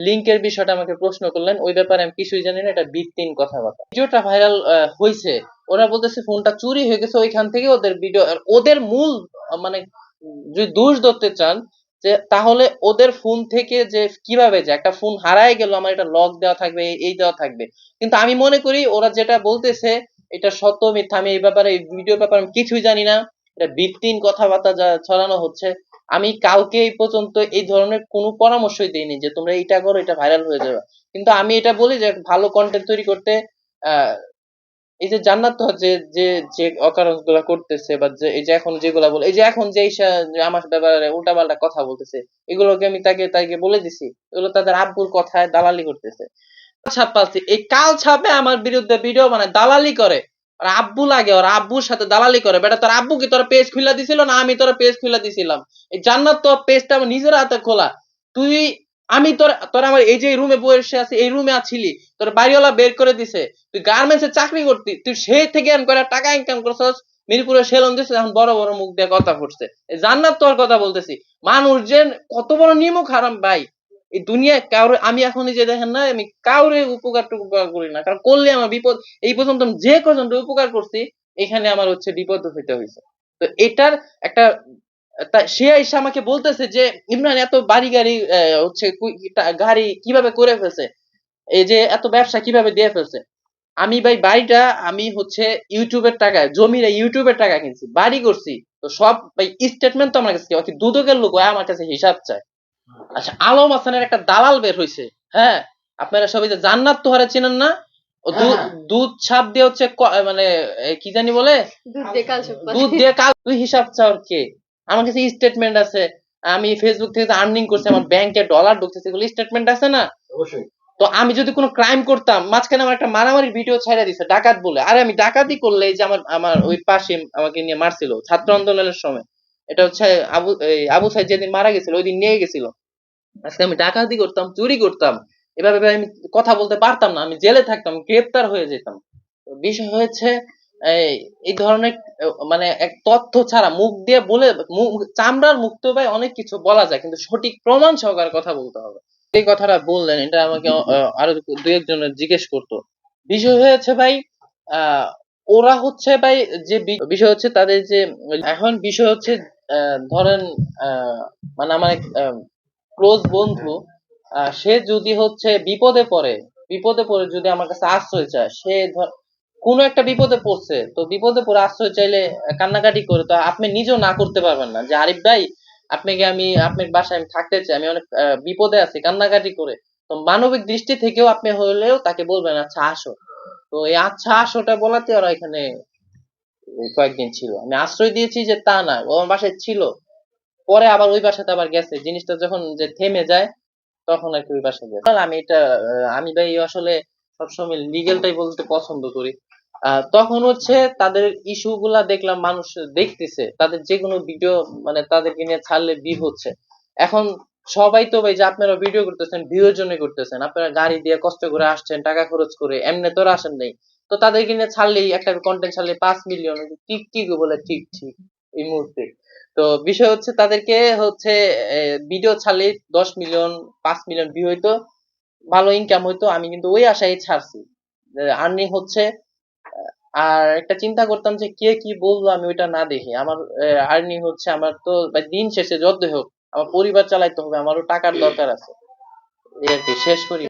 লিঙ্কের বিষয়টা আমাকে প্রশ্ন করলেন, ওই ব্যাপারে আমি কিছুই জানি না, এটা ভিত্তিহীন কথাবার্তা। ভিডিওটা ভাইরাল হয়েছে ওরা বলতেছে ফোনটা চুরি হয়ে গেছে, ওইখান থেকে ওদের ভিডিও ওদের মূল মানে যদি দোষ ধরতে চান, যে তাহলে ওদের ফোন থেকে যে কীভাবে যে একটা ফোন হারায় গেল, আমার এটা লক দেওয়া থাকবে, এই- দেওয়া থাকবে। কিন্তু আমি মনে করি ওরা যেটা বলতেছে, এটা সত্য, মিথ্যা, আমি এই ব্যাপারে, এই ভিডিওর ব্যাপারে আমি কিছুই জানি না, এটা ভিত্তিহীন কথাবার্তা যা ছড়ানো হচ্ছে। আমি কাউকে এই পর্যন্ত এই ধরনের কোনো পরামর্শই দেইনি যে তোমরা এটা করো, এটা ভাইরাল হয়ে যাবে। কিন্তু আমি এটা বলি যে ভালো কন্টেন্ট তৈরি করতে এই যে জান্নাত যে যে যে অকারণগুলা করতেছে বা যে, এই যে এখন যেগুলা বলে, এই যে এখন যে আমার ব্যাপারে উল্টাপাল্টা কথা বলতেছে, এগুলোকে আমি তাকে তাকে বলে দিছি, এগুলো তাদের আব্বুর কথায় দালালি করতেছে। ছাপ পাচ্ছি এই কাল ছাপে আমার বিরুদ্ধে ভিডিও বানায়, দালালি করে। আর আব্বু লাগে, ওর আব্বুর সাথে দালালি করে। বেটা, তোর আব্বু কি তোর পেজ খুলে দিছিল না আমি তোর পেজ খুলে দিছিলাম? এই জান্নাত তো পেজটা আমার নিজের হাতে খোলা। তুই, আমি তোর তোর আমার এই যে রুমে বসে আছে, এই রুমে আছিলি, তোর বাড়িওয়ালা বের করে দিছে। তুই গার্মেন্টস চাকরি করতি, তুই সেই থেকে এন করে টাকা ইনকাম করছস মিরপুরে সেলন দিছিস এখন বড় বড় মুখ দিয়ে কথা ফুটছে জান্নাত তোর কথা বলতেছি। মানুষ যে কত বড় নিমুখ হারাম ভাই। এই দুনিয়ায় কাউরে, আমি এখন এই যে দেখেন না, আমি কাউরে উপকার টুকুকার করি না। কারণ করলে আমার বিপদ, এই পর্যন্ত যে কজনকে উপকার করছি, এখানে আমার হচ্ছে বিপদ হইতে হয়েছে তো এটার একটা সে এসে আমাকে বলতেছে যে, ইমরান, এত বাড়ি গাড়ি হচ্ছে গাড়ি কীভাবে করে ফেলছে? এই যে এত ব্যবসা কীভাবে দিয়ে ফেলছে? আমি, ভাই, বাড়িটা আমি হচ্ছে ইউটিউবের টাকা জমির ইউটিউবের টাকা কিনছি, বাড়ি করছি। তো সব, ভাই স্টেটমেন্ট তো আমার কাছে দুদকের লোক আমার কাছে হিসাব চায়। আচ্ছা আলম হাসানের একটা দালাল বের হইছে হ্যাঁ? আপনারা সবাই যে জান্নাত তোহারে চেনেন না? ও হ্যাঁ। দুধ ছাপ দিয়ে হচ্ছে মানে কি জানি বলে? দুধ দিয়ে কাল তুই হিসাব চাওয়ার কে? আমার কাছে স্টেটমেন্ট আছে। আমি ফেসবুক থেকে আর্নিং করছি আমার ব্যাংকে ডলার ঢুকতেছে এগুলো স্টেটমেন্ট আছে না? অবশ্যই। তো আমি যদি কোনো ক্রাইম করতাম মাঝখানে আমার একটা মারামারি ভিডিও ছেড়ে দিছে ডাকাত বলে। আরে আমি ডাকাতি করলে যে আমার আমার ওই পাশে আমাকে নিয়ে মারছিল ছাত্র আন্দোলনের সময়। এটা হচ্ছে আবু আবু সাইদ যেদিন মারা গেছিল ওই দিন নিয়ে গেছিল। আজকে আমি ডাকাতি করতাম চুরি করতাম এভাবে আমি কথা বলতে পারতাম না আমি জেলে থাকতাম গ্রেপ্তার হয়ে যেতাম। বিষয় হয়েছে এই ধরনের মানে এক তথ্য ছাড়া মুখ দিয়ে বলে মুখ- চামড়ার মুক্ত ভাই অনেক কিছু বলা যায় কিন্তু সঠিক প্রমাণ সহকারে কথা বলতে হবে। এই কথাটা বললেন এটা আমাকে আরও দুই একজনের জিজ্ঞেস করতো। বিষয় হয়েছে ভাই আহ, ওরা হচ্ছে ভাই যে বিষয় হচ্ছে তাদের যে এখন বিষয় হচ্ছে আহ, ধরেন আহ, মানে আমার ক্লোজ বন্ধু সে যদি হচ্ছে বিপদে পড়ে বিপদে পড়ে যদি আমার কাছে আশ্রয় চায়, সে কোনো একটা বিপদে পড়ছে, তো বিপদে পড়ে আশ্রয় চাইলে কান্নাকাটি করে, তো আপনি নিজেও না করতে পারবেন না। যে আরিফ ভাই, আপনাকে আমি, আপনার বাসায় আমি থাকতে চাই, আমি অনেক বিপদে আছি, কান্নাকাটি করে। তো মানবিক দৃষ্টি থেকেও আপনি হলেও তাকে বলবেন আচ্ছা আসো। তো এই আচ্ছা আসোটা বলাতে ওরা এখানে কয়েকদিন ছিল। আমি আশ্রয় দিয়েছি যে তা না, ও আমার বাসায় ছিল। পরে আবার ওই বাসাতে আবার গেছে। জিনিসটা যখন যে থেমে যায়, তখন আর কি ওই বাসায় গেছে। আমি এটা আমি ভাই আসলে সবসময় লিগেলটাই বলতে পছন্দ করি। তখন হচ্ছে তাদের ইস্যু গুলা দেখলাম, মানুষ দেখতেছে। তাদের যে কোনো ভিডিও মানে তাদেরকে নিয়ে ছাড়লে বি হচ্ছে। এখন সবাই তো ভাই যে আপনারা ভিডিও করতেছেন ভিউর জন্য করতেছেন। আপনারা গাড়ি দিয়ে কষ্ট করে আসছেন, টাকা খরচ করে, এমনি তো আসেন নাই। তো তাদেরকে নিয়ে ছাড়লেই, একটা কন্টেন্ট ছাড়লে পাঁচ মিলিয়ন ঠিক ঠিক বলে, ঠিক ঠিক। এই মুহূর্তে। তো বিষয় হচ্ছে তাদেরকে হচ্ছে ভিডিও ছাড়লে দশ মিলিয়ন পাঁচ মিলিয়ন ভিউ হইতো, ভালো ইনকাম হইতো, আমি কিন্তু ওই আশায় ছাড়ছি। আর্নিং হচ্ছে, আর একটা চিন্তা করতাম যে কে কি বলল আমি ওইটা না দেখি। আমার আর্নিং হচ্ছে, আমার তো দিন শেষে যত হোক, আমার পরিবার চালাইতে হবে, আমারও টাকার দরকার আছে। এই আর কি, শেষ করি।